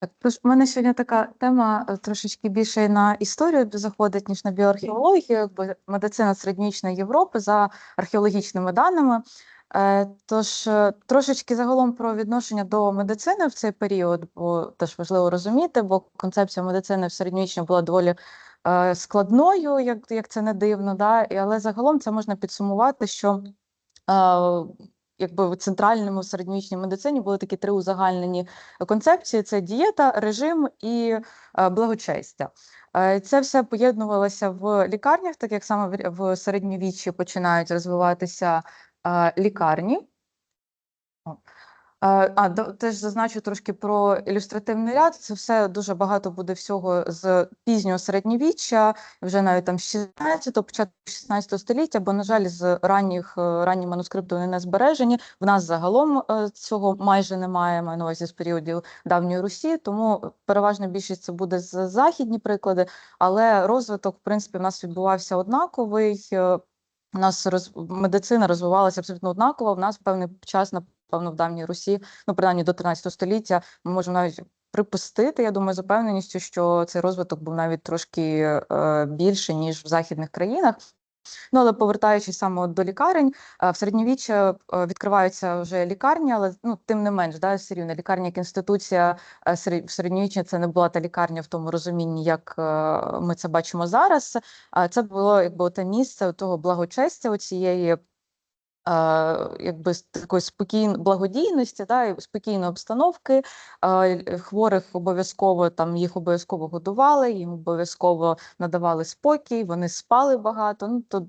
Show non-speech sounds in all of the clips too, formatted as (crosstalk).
Так, тож у мене сьогодні така тема е, трошечки більше на історію заходить, ніж на біоархеологію, бо медицина середньовічної Європи за археологічними даними. Е, Тож е, трошечки загалом про відношення до медицини в цей період, бо теж важливо розуміти, бо концепція медицини в середньовіччі була доволі складною, як, як це не дивно, да? але загалом це можна підсумувати, що якби в центральному середньовічній медицині були такі три узагальнені концепції: це дієта, режим і е, благочестя. Е, Це все поєднувалося в лікарнях, так як саме в середньовіччі починають розвиватися е, лікарні. Е, А, теж зазначу трошки про ілюстративний ряд. Це все дуже багато буде всього з пізнього середньовіччя, вже навіть там 16-го, початку 16 століття, бо, на жаль, з ранніх е, ранні манускрипти вони не збережені. В нас загалом е, цього майже немає, маю на увазі з періодів давньої Русі, тому переважна більшість це буде з західні приклади, але розвиток, в принципі, в нас відбувався однаковий. У нас роз... медицина розвивалася абсолютно однаково. В нас певний час, напевно, в давній Русі, ну принаймні до 13 століття, ми можемо навіть припустити, я думаю, з упевненістю, що цей розвиток був навіть трошки е, більше, ніж в західних країнах. Ну, але повертаючись саме до лікарень, е, в середньовіччі е, відкриваються вже лікарні, але ну, тим не менш, да, все рівно лікарня як інституція е, в середньовіччі це не була та лікарня в тому розумінні, як ми це бачимо зараз. А це було якби те місце того благочестя, оцієї. Якби такої спокійної благодійності, да, спокійної обстановки. Е, Хворих обов'язково там їх обов'язково годували, їм обов'язково надавали спокій, вони спали багато. Ну то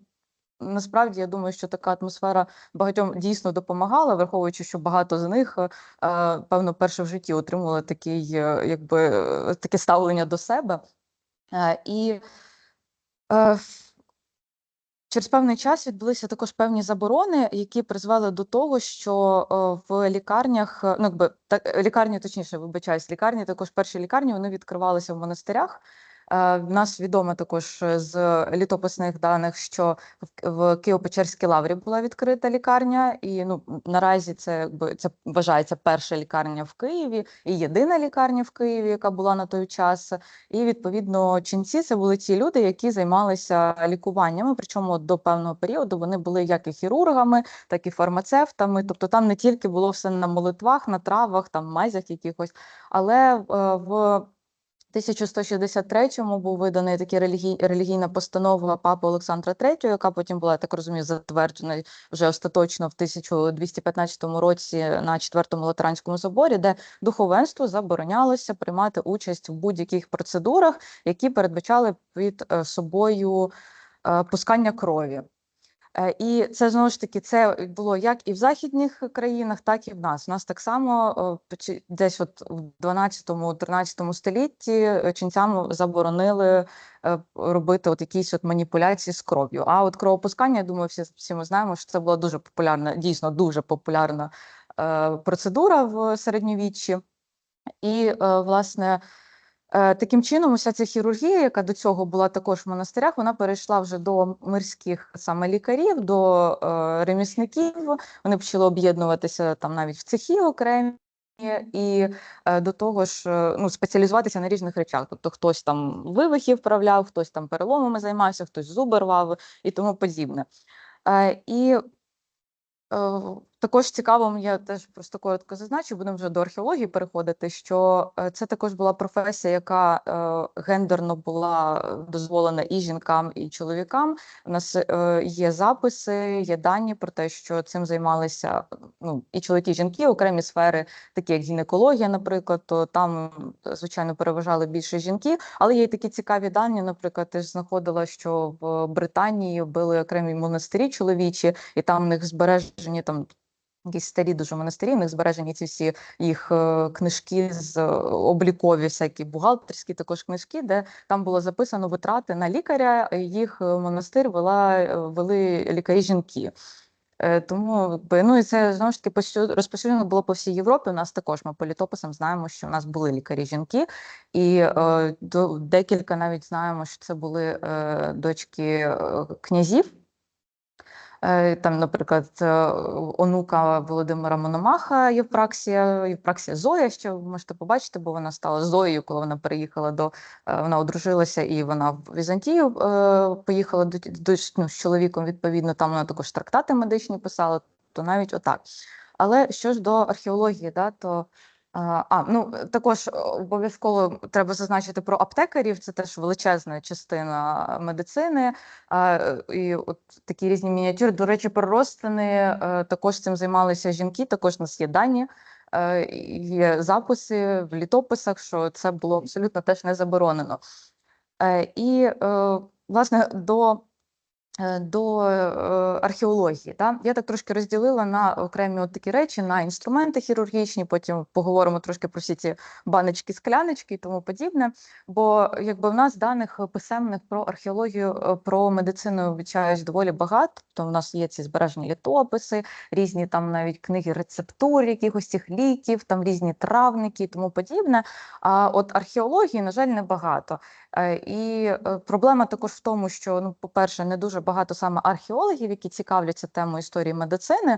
насправді я думаю, що така атмосфера багатьом дійсно допомагала, враховуючи, що багато з них е, певно перше в житті отримували такий, е, якби таке ставлення до себе. І через певний час відбулися також певні заборони, які призвели до того, що е, в лікарнях, е, ну якби так, лікарні, точніше, вибачаюсь, лікарні, також перші лікарні вони відкривалися в монастирях. Е, В нас відомо також е, з літописних даних, що в, Києво-Печерській лаврі була відкрита лікарня, і ну наразі це це вважається перша лікарня в Києві і єдина лікарня в Києві, яка була на той час. І відповідно ченці це були ті люди, які займалися лікуваннями. Причому до певного періоду вони були як і хірургами, так і фармацевтами. Тобто там не тільки було все на молитвах, на травах, там мазях якихось, але е, в 1163-му був виданий такий релігій, релігійна постанова папи Олександра III, яка потім була, я так розумію, затверджена вже остаточно в 1215 році на Четвертому Латеранському соборі, де духовенству заборонялося приймати участь в будь-яких процедурах, які передбачали під е, собою е, пускання крові. Е, І це знову ж таки це було як і в західних країнах, так і в нас. У нас так само десь от в 12-13 столітті е, ченцям заборонили е, робити от якісь от маніпуляції з кров'ю. А от кровопускання, я думаю, всі, всі ми знаємо, що це була дуже популярна, дійсно дуже популярна процедура в середньовіччі. І, власне, Таким чином, уся ця хірургія, яка до цього була також в монастирях, вона перейшла вже до мирських саме лікарів, до е, ремісників. Вони почали об'єднуватися там навіть в цехи окремі. І е, до того ж, е, ну, спеціалізуватися на різних речах. Тобто хтось там вивихи вправляв, хтось там переломами займався, хтось зуби рвав і тому подібне. Е, і Е, Також цікаво, я теж просто коротко зазначу, будемо вже до археології переходити, що е, це також була професія, яка е, гендерно була дозволена і жінкам, і чоловікам. У нас е, є записи, є дані про те, що цим займалися ну, і чоловіки, і жінки, окремі сфери, такі як гінекологія, наприклад, то там, звичайно, переважали більше жінки, але є й такі цікаві дані. Наприклад, ти ж знаходила, що в Британії були окремі монастирі чоловічі, і там в них збережені там. Якісь старі дуже монастирі, в них збережені ці всі їх е, книжки з е, облікові, всякі бухгалтерські також книжки, де там було записано витрати на лікаря. Їх е, монастир вела вели лікарі жінки. Тому ну і це знову ж таки посю- розповсюджено було по всій Європі. У нас також ми по літописам знаємо, що у нас були лікарі жінки, і е, декілька навіть знаємо, що це були е, дочки князів. Е, Там, наприклад, е, онука Володимира Мономаха Євпраксія, Євпраксія Зоя, що ви можете побачити, бо вона стала Зоєю, коли вона переїхала до е, вона одружилася і вона в Візантію поїхала до, до ну, з чоловіком. Відповідно, там вона також трактати медичні писала, то навіть отак. Але що ж до археології, да, то а, ну також е, обов'язково треба зазначити про аптекарів. Це теж величезна частина медицини. А, е, і от такі різні мініатюри. До речі, про розтини е, також цим займалися жінки. Також у нас є дані, е, є записи в літописах, що це було абсолютно теж не заборонено. Е, І е, власне до Е, до е, археології. Да? Я так трошки розділила на окремі от такі речі, на інструменти хірургічні, потім поговоримо трошки про всі ці баночки, скляночки і тому подібне. Бо якби в нас даних писемних про археологію, е, про медицину вичаєш доволі багато. То в нас є ці збережені літописи, різні там навіть книги рецептур, якихось цих ліків, там різні травники і тому подібне. А от археології, на жаль, небагато. Е, І е, проблема також в тому, що ну, по-перше, не дуже багато саме археологів, які цікавляться темою історії медицини.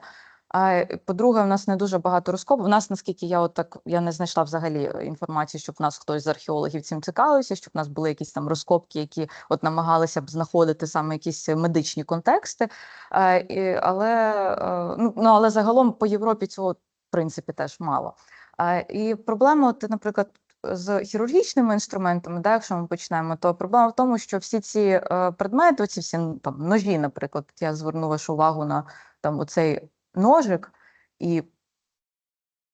А е, по-друге, в нас не дуже багато розкопів. У нас, наскільки я от так я не знайшла взагалі інформації, щоб в нас хтось з археологів цим цікавився, щоб в нас були якісь там розкопки, які от намагалися б знаходити саме якісь медичні контексти. А, і, але ну, ну але загалом по Європі цього в принципі теж мало. А, і проблема, от, наприклад, з хірургічними інструментами, да, якщо ми почнемо, то проблема в тому, що всі ці е, предмети, ці всі ну, там ножі, наприклад, я зверну вашу увагу на там оцей ножик, і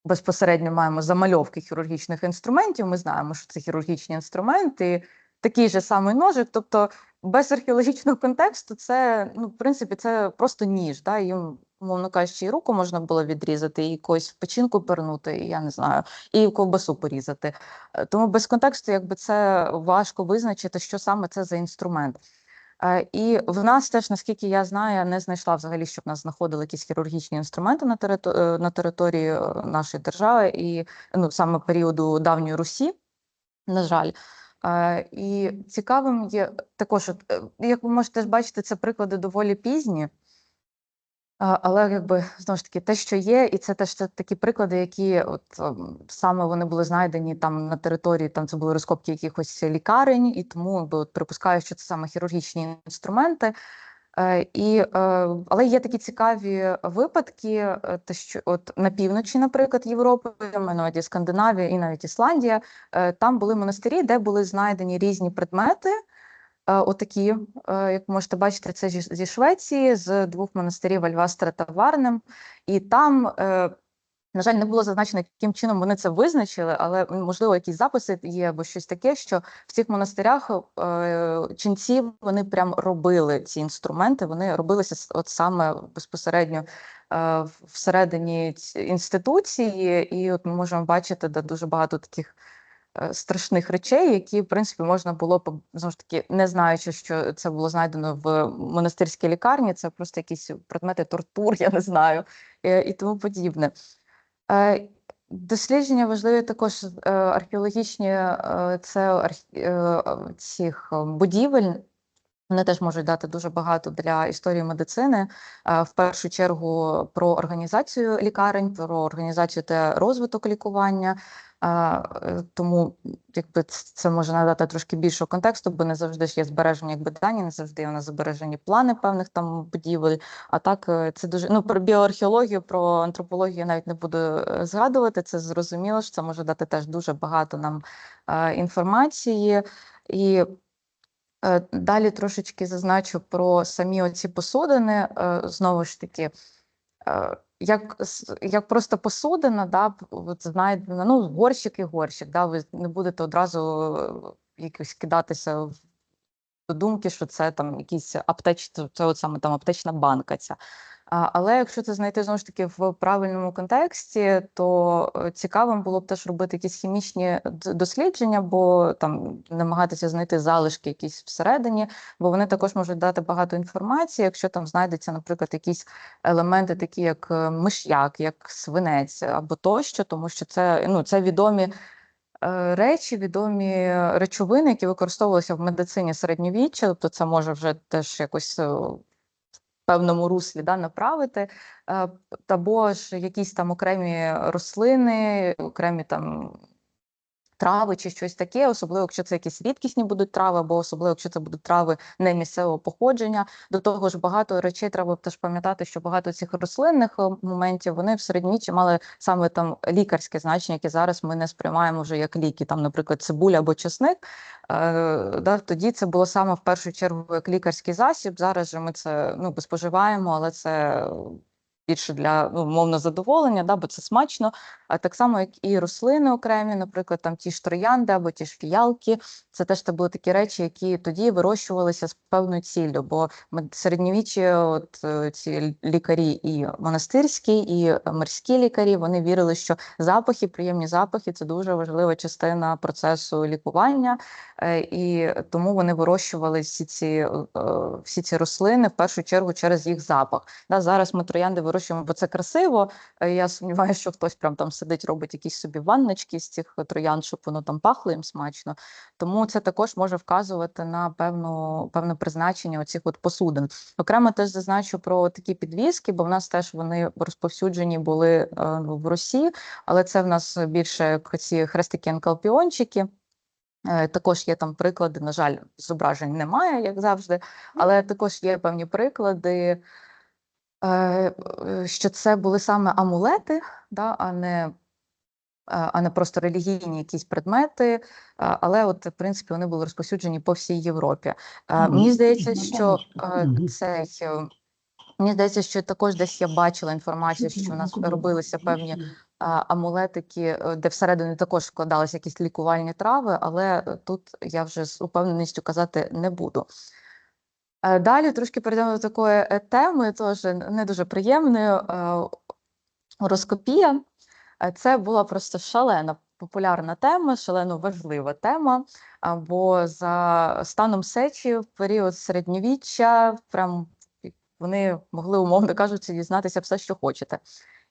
безпосередньо маємо замальовки хірургічних інструментів. Ми знаємо, що це хірургічні інструменти, такий же самий ножик. Тобто без археологічного контексту, це ну, в принципі, це просто ніж. Да, їм, мовно кажучи, і руку можна було відрізати, і якось в печінку пернути, і я не знаю, і ковбасу порізати. Е, Тому без контексту, якби це важко визначити, що саме це за інструмент. Е, І в нас теж, наскільки я знаю, не знайшла взагалі, щоб нас знаходили якісь хірургічні інструменти на териту- е, на території нашої держави, і ну саме періоду давньої Русі, на жаль. І цікавим є також, як ви можете бачити, це приклади доволі пізні. Але якби знову ж таки те, що є, і це теж це такі приклади, які от ем, саме вони були знайдені там на території, там це були розкопки якихось лікарень, і тому якби, от, припускаю, що це саме хірургічні інструменти. Е, і, е, але є такі цікаві випадки, е, те, що от на півночі, наприклад, Європи, Скандинавія і навіть Ісландія, там були монастирі, де були знайдені різні предмети. Е, Отакі, як можете бачити, це зі Швеції, з двох монастирів Альвастра та Варнем. І там, е, на жаль, не було зазначено, яким чином вони це визначили, але можливо, якісь записи є або щось таке, що в цих монастирях е, ченці вони прям робили ці інструменти, вони робилися от саме безпосередньо е, всередині інституції, і от ми можемо бачити, де дуже багато таких страшних речей, які, в принципі, можна було б знову ж таки, не знаючи, що це було знайдено в монастирській лікарні, це просто якісь предмети тортур, я не знаю, е, і тому подібне. Е, Дослідження важливі також е, археологічні, е, це е, цих е, будівель. Вони теж можуть дати дуже багато для історії медицини. Е, В першу чергу про організацію лікарень, про організацію та розвиток лікування. Е, Тому якби це може надати трошки більшого контексту, бо не завжди ж є збережені якби дані, не завжди є у нас збережені плани певних там будівель. А так е, це дуже ну про біоархеологію, про антропологію я навіть не буду е, згадувати. Це зрозуміло, що це може дати теж дуже багато нам інформації і. Далі трошечки зазначу про самі оці посудини. Знову ж таки, як, як просто посудина, да, от знайдена, ну, горщик і горщик, да, ви не будете одразу е, якось кидатися в думки, що це там якісь аптеч, це от саме там аптечна банка ця. Але якщо це знайти знову ж таки в правильному контексті, то е, цікавим було б теж робити якісь хімічні дослідження, бо там намагатися знайти залишки якісь всередині, бо вони також можуть дати багато інформації, якщо там знайдеться, наприклад, якісь елементи, такі як е, миш'як, як свинець або тощо, тому що це ну це відомі. е, Речі, відомі речовини, які використовувалися в медицині середньовіччя, тобто це може вже теж якось певному руслі да, направити, е, або ж якісь там окремі рослини, окремі там трави чи щось таке, особливо якщо це якісь рідкісні будуть трави, або особливо якщо це будуть трави не місцевого походження. До того ж, багато речей треба теж пам'ятати, що багато цих рослинних е, моментів вони в середньовіччі мали саме там лікарське значення, яке зараз ми не сприймаємо вже як ліки. Там, наприклад, цибуля або чесник. Е, да, тоді це було саме в першу чергу як лікарський засіб. Зараз же ми це ну споживаємо, але це більше для ну, мовно задоволення, да, бо це смачно. А так само, як і рослини окремі, наприклад, там ті ж троянди або ті ж фіялки. Це теж та були такі речі, які тоді вирощувалися з певною ціллю. Бо середньовіччі, от е, ці лікарі, і монастирські, і морські лікарі, вони вірили, що запахи, приємні запахи це дуже важлива частина процесу лікування, Е, і тому вони вирощували всі ці е, всі ці рослини в першу чергу через їх запах. Да, Зараз ми троянди вирощуємо, бо це красиво. Е, Я сумніваюся, що хтось прям там сидить, робить якісь собі ванночки з цих троянд, щоб воно там пахло їм смачно. Тому це також може вказувати на певну певне призначення оцих от посудин. Окремо теж зазначу про такі підвіски, бо в нас теж вони розповсюджені були е, в Росії, але це в нас більше ці хрестики анкалпіончики. Е, Також є там приклади, на жаль, зображень немає, як завжди, але також є певні приклади, е, е, що це були саме амулети, да, а не е, а не просто релігійні якісь предмети, е, але от, в принципі, вони були розповсюджені по всій Європі. Е, Мені здається, що е, Мгм. цей, е, мені здається, що також десь я бачила інформацію, що у нас робилися певні амулетики, е, де всередину також вкладалися якісь лікувальні трави, але е, тут я вже з упевненістю казати не буду. Е, Далі трошки перейдемо до такої е, теми, теж не дуже приємної. е, Гороскопія. Це була просто шалена популярна тема, шалено важлива тема. Бо за станом сечі в період середньовіччя прям вони могли, умовно кажучи, дізнатися все, що хочете.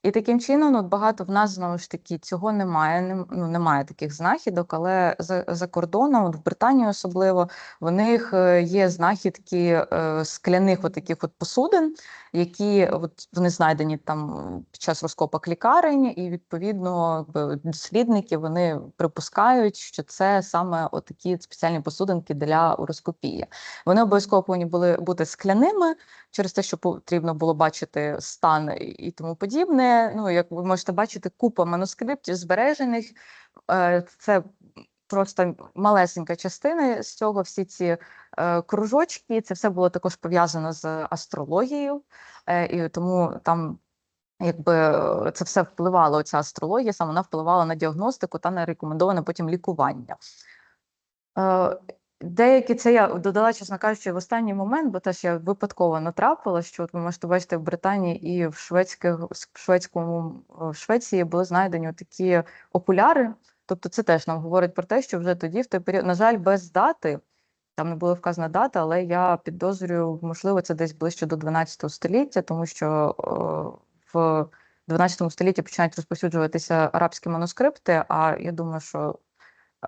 І таким чином, ну, от багато в нас знову ж таки цього немає. нем- Ну, немає таких знахідок, але за, за кордоном, от в Британії особливо, в них е, є знахідки е, скляних от таких от посудин, які от вони знайдені там під час розкопок лікарень, і відповідно дослідники вони припускають, що це саме такі спеціальні посудинки для уроскопії. Вони обов'язково повинні були бути скляними через те, що потрібно було бачити стан і тому подібне. Ну, як ви можете бачити, купа манускриптів збережених. Е, Це просто малесенька частина з цього. Всі ці е, кружочки, це все було також пов'язано з астрологією, е, і тому там. Якби це все впливало, ця астрологія, саме вона впливала на діагностику та на рекомендоване потім лікування. Деякі це я додала, чесно кажучи, в останній момент, бо теж я випадково натрапила, що от ви можете бачити в Британії і в шведських в шведському в Швеції були знайдені такі окуляри. Тобто, це теж нам говорить про те, що вже тоді, в той період, на жаль, без дати. Там не була вказана дата, але я підозрюю, можливо, це десь ближче до 12 століття, тому що е, в 12 столітті починають розповсюджуватися арабські манускрипти. А я думаю, що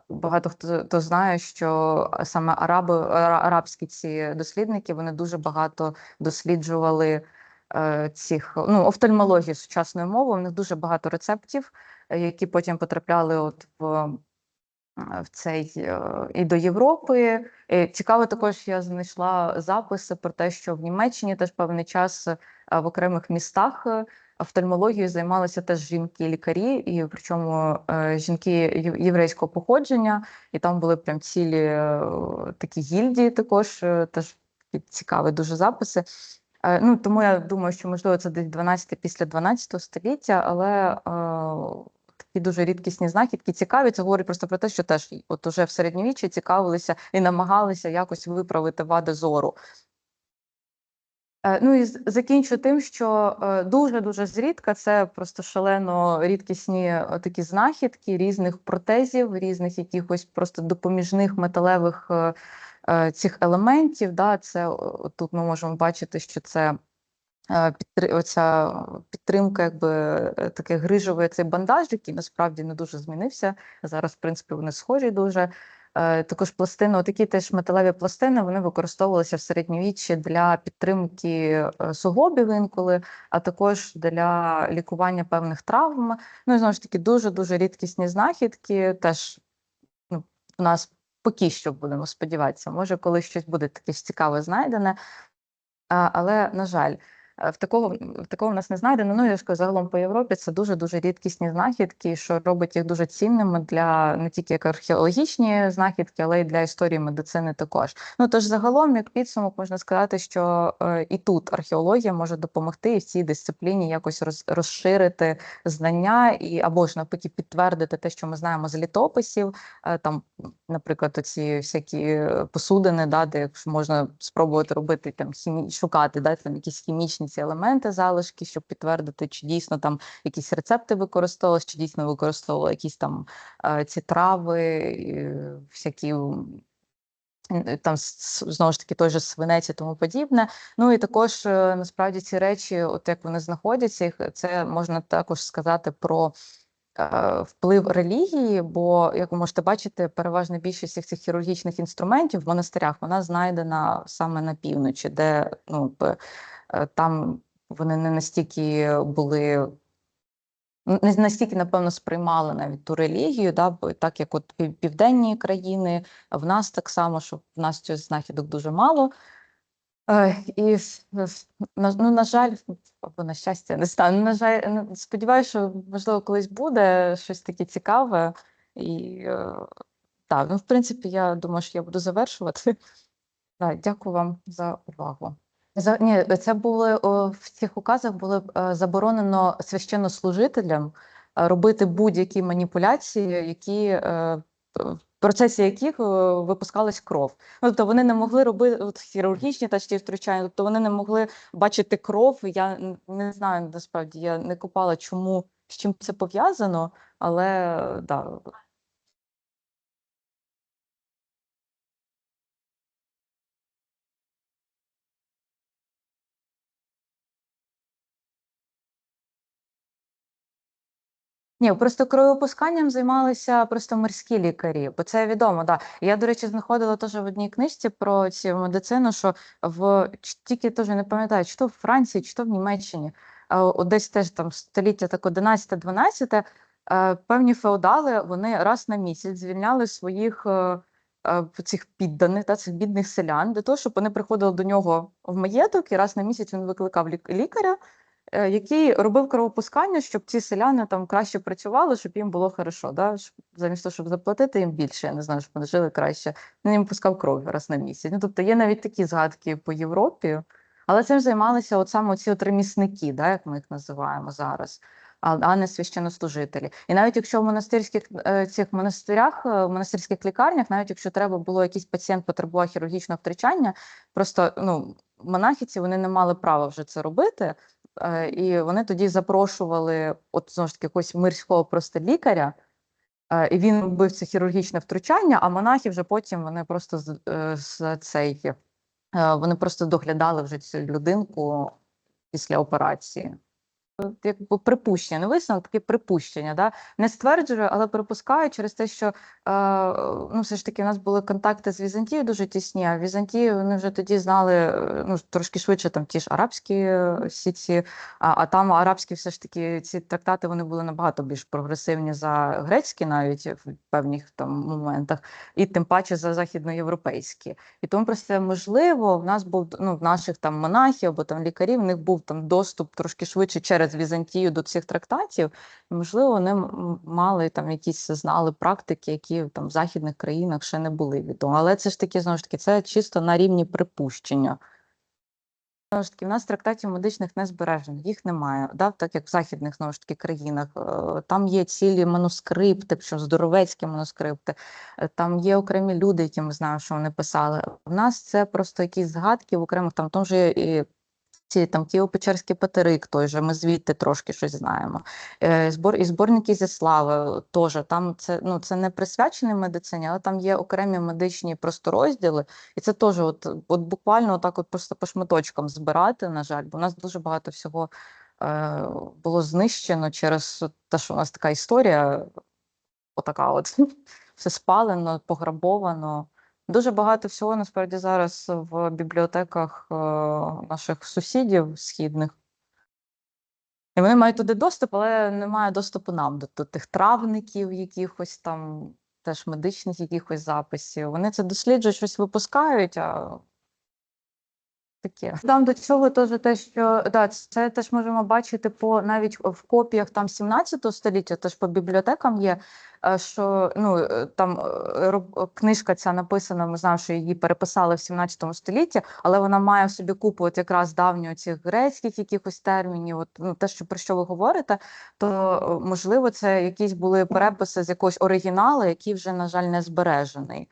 багато хто, хто знає, що саме араби, арабські ці дослідники вони дуже багато досліджували е, цих ну, офтальмології сучасною мовою. У них дуже багато рецептів, е, які потім потрапляли от в, е, в цей е, і до Європи. І цікаво, також я знайшла записи про те, що в Німеччині теж певний час е, в окремих містах. Офтальмологією займалися теж жінки-лікарі, і причому е, жінки єврейського походження, і там були прям цілі е, такі гільдії, також е, теж цікаві дуже записи. Ну тому я думаю, що можливо це десь 12 після 12 століття, але такі дуже рідкісні знахідки цікаві. Це говорить просто про те, що теж от уже в середньовіччі цікавилися і намагалися якось виправити вади зору. Е, Ну і закінчу тим, що дуже дуже зрідка це просто шалено рідкісні е, такі знахідки різних протезів, різних якихось просто допоміжних металевих е, цих елементів. Да, це тут ми можемо бачити, що це оця підтримка, якби е, таких грижовий цей бандаж, який насправді не дуже змінився. Зараз, в принципі, вони схожі дуже. Е, Також пластини, такі теж металеві пластини, вони використовувалися в середньовіччі для підтримки е, суглобів інколи, а також для лікування певних травм. Ну і знову ж таки, дуже дуже рідкісні знахідки. Теж ну, у нас поки що будемо сподіватися, може, коли щось буде таке цікаве знайдене. Але, на жаль, в такого, в такого в нас не знайдено. Ну, я ж кажу, загалом по Європі це дуже-дуже рідкісні знахідки, що робить їх дуже цінними для не тільки як археологічні знахідки, але й для історії медицини також. Ну тож загалом, як підсумок, можна сказати, що е, і тут археологія може допомогти і в цій дисципліні якось роз, розширити знання і або ж навпаки підтвердити те, що ми знаємо з літописів. Е, там, наприклад, оці всякі е, посудини, да, де можна спробувати робити там хімі... шукати, да, там якісь хімічні ці елементи, залишки, щоб підтвердити, чи дійсно там якісь рецепти використовувалися, чи дійсно використовували якісь там е, ці трави, всякі. Там знову ж таки той же свинець і тому подібне. Ну і також е, насправді ці речі, от як вони знаходяться, це можна також сказати про вплив релігії, бо, як ви можете бачити, переважна більшість всіх цих хірургічних інструментів в монастирях вона знайдена саме на півночі, де ну, е, там вони не настільки були. Не настільки, напевно, сприймали навіть ту релігію, да, так як от південні країни, в нас так само, що в нас цих знахідок дуже мало. І ну, на жаль, або на щастя, не знаю. На жаль, ну, сподіваюся, що можливо колись буде щось таке цікаве. І е, так, ну, в принципі, я думаю, що я буду завершувати. Так, дякую вам за увагу. За, ні, це були о, в цих указах було е, заборонено священнослужителям е, робити будь-які маніпуляції, які процесі яких е, випускалась кров. Ну, тобто вони не могли робити хірургічні та ті втручання, тобто вони не могли бачити кров. Я не знаю насправді, я не копала, чому з чим це пов'язано, але да, Ні, просто кровопусканням займалися просто морські лікарі, бо це відомо. Да. Я, до речі, знаходила теж в одній книжці про цю медицину, що в тільки теж не пам'ятаю, чи то в Франції, чи то в Німеччині, десь теж там століття так 11-12, е, певні феодали вони раз на місяць звільняли своїх е, е, цих підданих та цих бідних селян для того, щоб вони приходили до нього в маєток, і раз на місяць він викликав лікаря який робив кровопускання, щоб ці селяни там краще працювали, щоб їм було хорошо. Да? Замість того, щоб заплатити їм більше, я не знаю, щоб вони жили краще. Він їм пускав кров раз на місяць. Ну, тобто є навіть такі згадки по Європі, але цим займалися от саме ці от ремісники, да, як ми їх називаємо зараз. А, не священнослужителі. І навіть якщо в монастирських е, цих монастирях, е, в монастирських лікарнях, навіть якщо треба було якийсь пацієнт потребував хірургічного втручання, просто ну монахи ці вони не мали права вже це робити. Е, І вони тоді запрошували, от знову ж таки, якогось мирського просто лікаря, е, і він робив це хірургічне втручання, а монахи вже потім вони просто з, е, цей, вони просто доглядали вже цю людинку після операції. Якби припущення, не висновок, таке припущення. Да? Не стверджую, але припускаю через те, що е, ну, все ж таки у нас були контакти з Візантією дуже тісні, а в Візантії вони вже тоді знали е, ну, трошки швидше там ті ж арабські е, всі ці, а, а там арабські все ж таки ці трактати вони були набагато більш прогресивні за грецькі, навіть в певних там моментах, і тим паче за західноєвропейські. І тому просто можливо, в нас був ну, в наших там монахів або там лікарів, в них був там доступ трошки швидше через Візантію до цих трактатів. Можливо, вони мали там якісь знали практики, які там в західних країнах ще не були відомі. Але це ж таки знову ж таки, це чисто на рівні припущення. Знову ж таки, в нас трактатів медичних не збережено, їх немає, да? так як в західних знову ж таки країнах. Е, Там є цілі манускрипти, що здоровецькі манускрипти, е, там є окремі люди, які ми знаємо, що вони писали. У нас це просто якісь згадки в окремих там, в тому же ці там Києво-Печерський Патерик, той же, ми звідти трошки щось знаємо. Е, Збор і зборники зі слави теж там це ну це не присвячений медицині, але там є окремі медичні просто розділи, і це теж от, от буквально отак от просто по шматочкам збирати, на жаль, бо у нас дуже багато всього е, було знищено через те, що у нас така історія, отака от (laughs) все спалено, пограбовано. Дуже багато всього насправді зараз в бібліотеках е, наших сусідів східних. І вони мають туди доступ, але немає доступу нам до, тих травників, якихось там, теж медичних якихось записів. Вони це досліджують, щось випускають, а таке. Там до цього теж те, що да, це теж можемо бачити по навіть в копіях там 17 століття, теж по бібліотекам є. Е, Що ну е, там е, книжка ця написана, ми знаємо, що її переписали в 17 столітті, але вона має в собі купу от якраз давньо цих грецьких якихось термінів. От ну те, що про що ви говорите, то можливо це якісь були переписи з якогось оригіналу, який вже на жаль не збережений.